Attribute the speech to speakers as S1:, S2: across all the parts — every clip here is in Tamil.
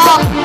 S1: 啊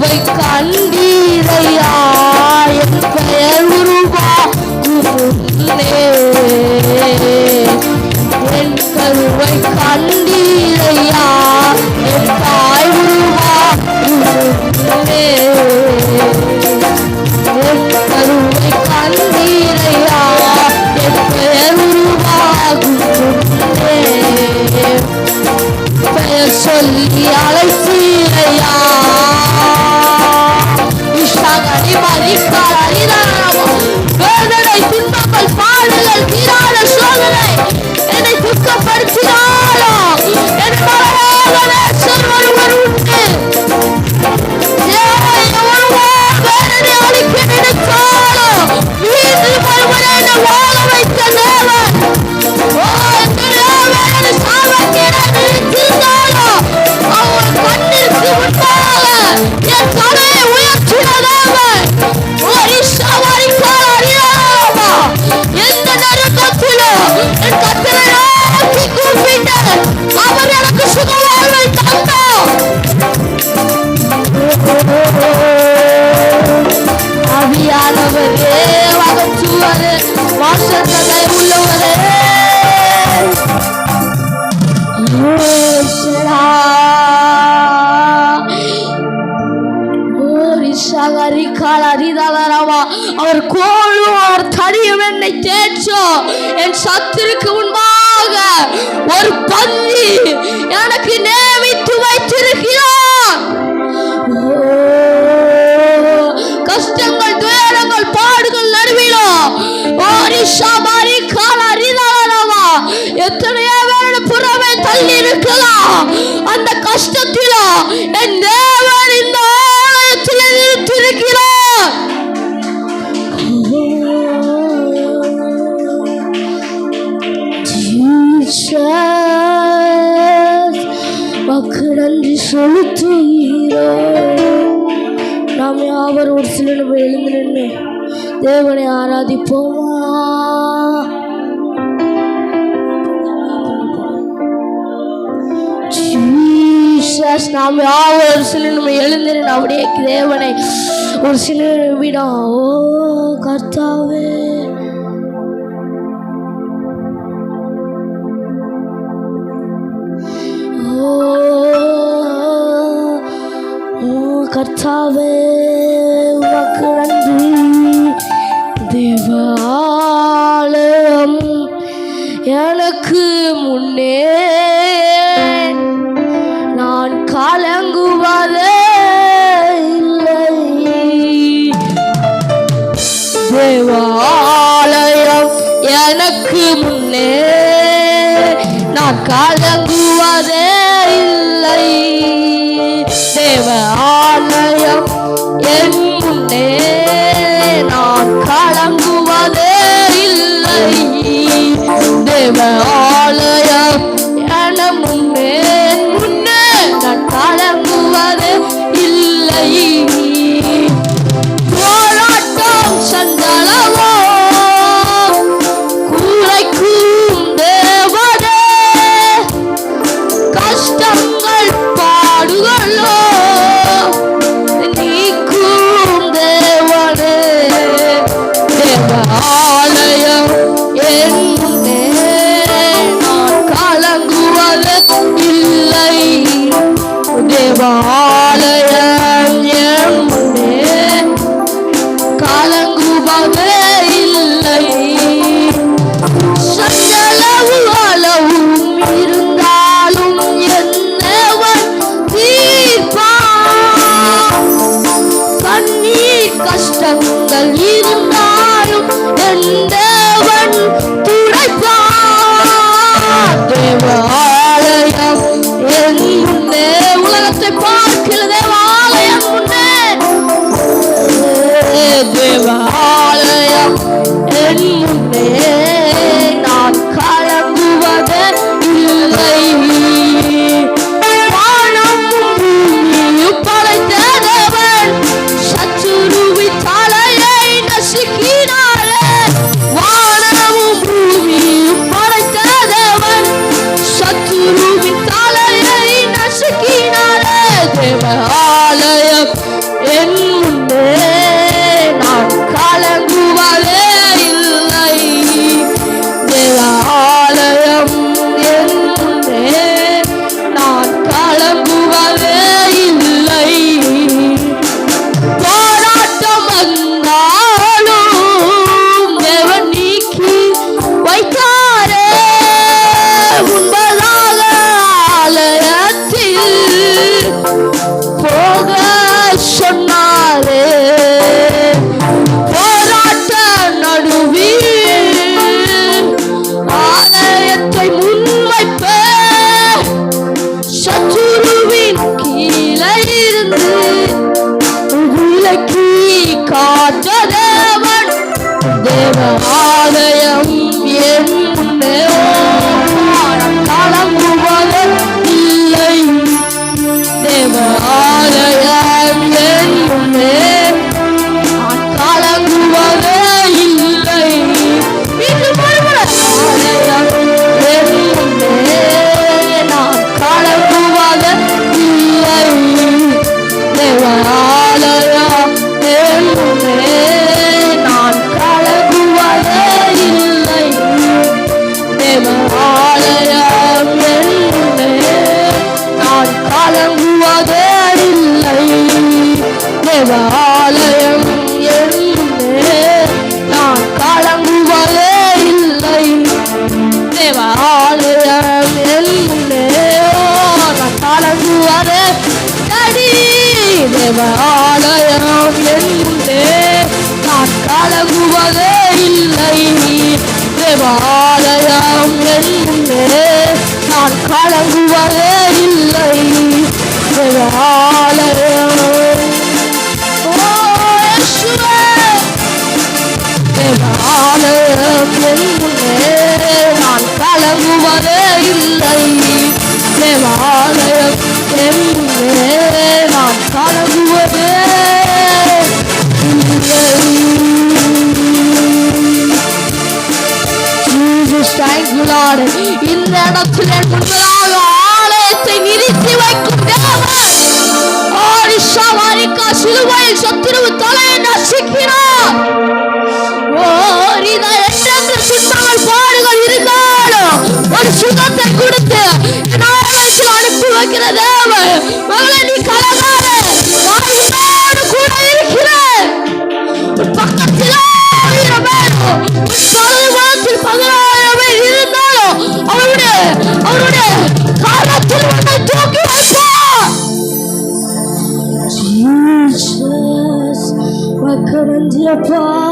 S1: கருவை கண்டீரையா? என் பெயர் உருவா என் கருவை கண்டீரையா? என் தாய் உருவா என் கருவை கண்டீரையா? என் பெயர் உருவாகும் பெயர் சொல்லி அழைத்தீரையா? வேதனை துன்பங்கள் பாடுகள் தீராத சோதனை. என்னை துக்கப்படுத்தினார். தடியும் என் சத்திற்கு முன்பாக ஒரு பந்தி எனக்கு நியமித்து வைத்திருக்கிறார். கஷ்டங்கள் துயரங்கள் பாடுகள் நடுவிலும் ஓரி சமாரி எத்தனையோ பேரோட தள்ளி இருக்கலாம் அந்த கஷ்டத்திலும் என் தேவன் செலுத்துகிறோ நாம் யாவர் ஒரு சில நிமிடம் எழுந்து நின்று தேவனை ஆராதிப்போமா? Jesus, நாம் யாவர் ஒரு சில நிமிடம் எழுந்து அப்படியே தேவனை ஒரு சில விடா. ஓ கர்த்தாவே. கர்த்தாவே உமக்கு நன்றி. தேவாலயம் எனக்கு முன்னே கண்ணு தேவாதேடில்லை தேவா Jesus, what couldn't you apply?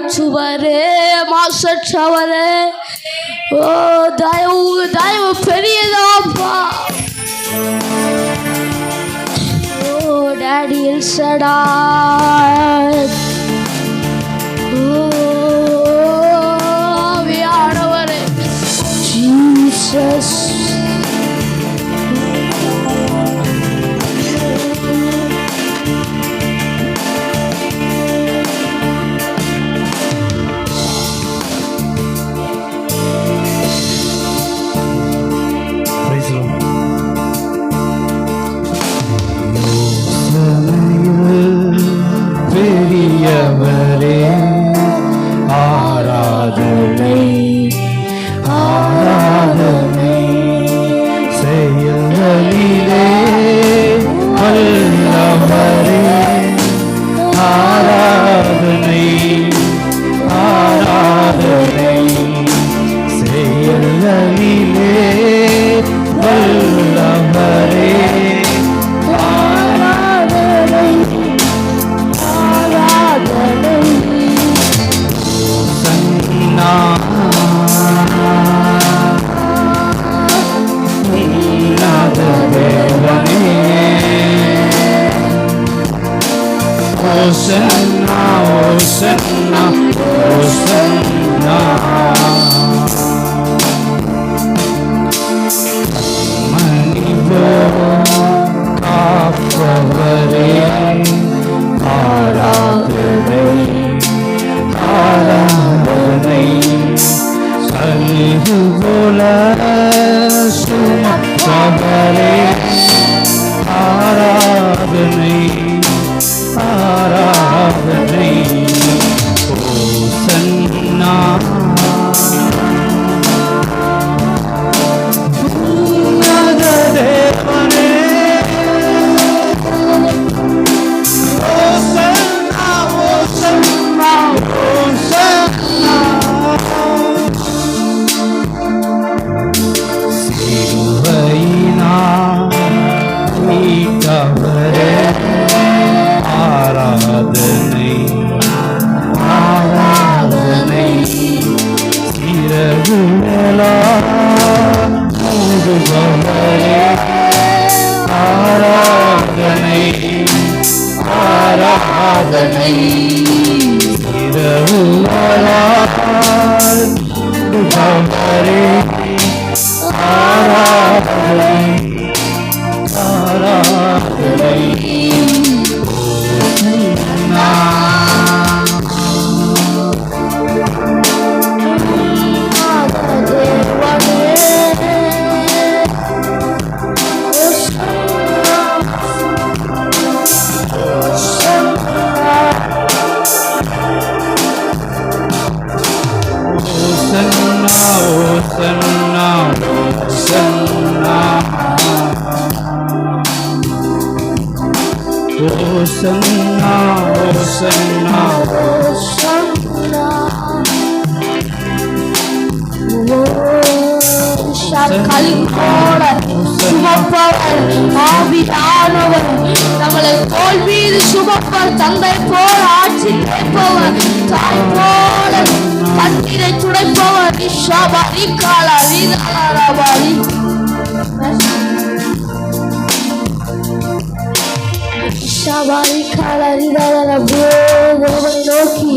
S1: மாற்றுவாரே மாசற்றவரே ஓ தயவு உங்க தயவு பெரியதாப்பா. ஓ டேடி
S2: இல்சடா. Almighty, Almighty. ஓசன்னா ஓசன்னா ஓசன்னா மணி காப்பவரே ஆராதனை ஆராதனை சலிது போல சுமப்பவரே ஆராதனை ஆராதனை இரவுகளா ஆராதனை ஆராதனை இரவுகளா ஆராதனை
S1: ஆவியானவர் நம்மளை தோல் மீது சுமப்பர் தந்தை போல் ஆட்சி கேட்பவர் தாய் போல கண்ணீரை துடைப்பவர். ரிஷாபாரி காலா ரீதாராபாரி நோக்கி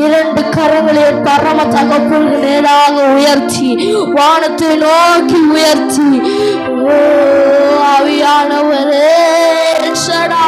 S1: இரண்டு கரங்களை பரம தகப்பனுக்கு நேராக உயர்த்தி வானத்தை நோக்கி உயர்த்தி ஓ ஆவியானவரே சடா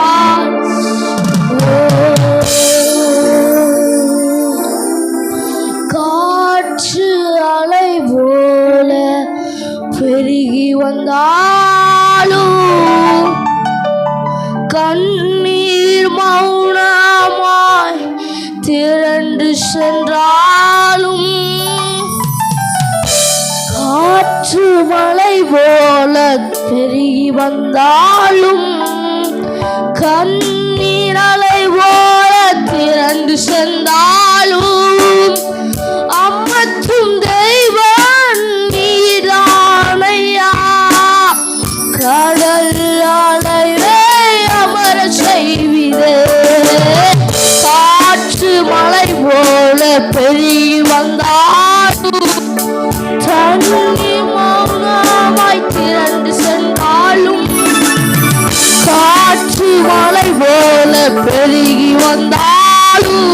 S1: வந்தாலும்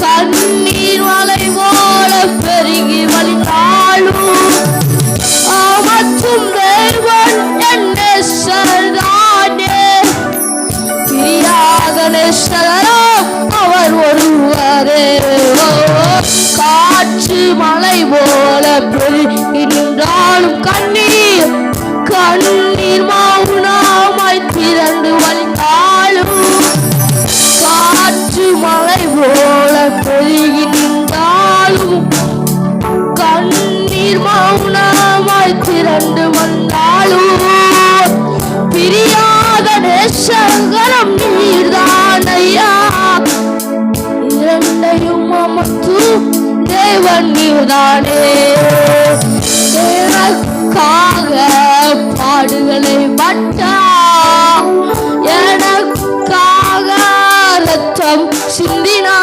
S1: கண்ணீர் மலை போல பெருகி வலித்தாலும் அவற்றும் தேவன் பிரியாத நேசரோ அவர் ஒருவரே. காற்று மலை போல பெருகி நின்றாலும் கண்ணீர் கண்ணீர் மா மௌனமாய் திரண்டு வந்தாலும் பிரியாத நேசங்கரம் நீர்தான் ஐயா இரண்டையும் அமர்த்து தேவன் நீர்தானே. எனக்காக பாடுகளை பட்டா எனக்காக ரத்தம் சிந்தினா.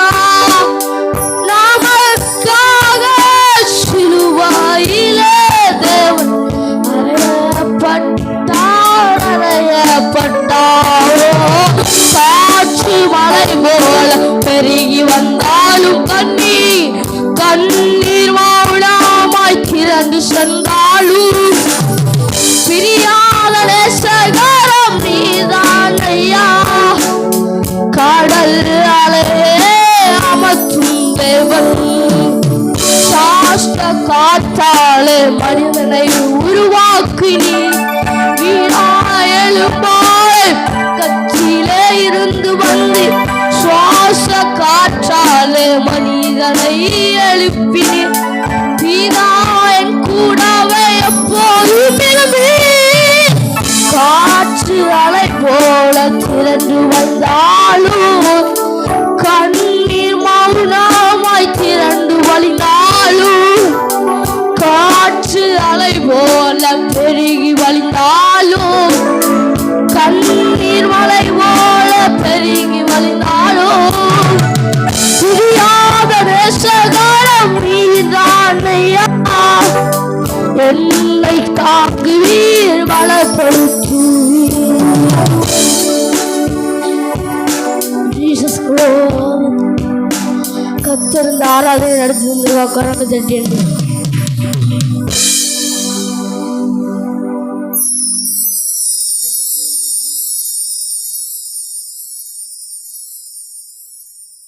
S1: காற்றாலே மனிதனை உருவாக்கினி வீணாயலுமாய் கட்சியிலே இருந்து வந்து சுவாச காற்றாலே மனிதனை எழுப்பினீர். பிதா கூடவே எப்போதும் காற்று அலை போல திரண்டு வந்தாலும் கண்ணீர் மௌனா கத்திருந்த ஆராதனை நடத்தி வந்து தட்டி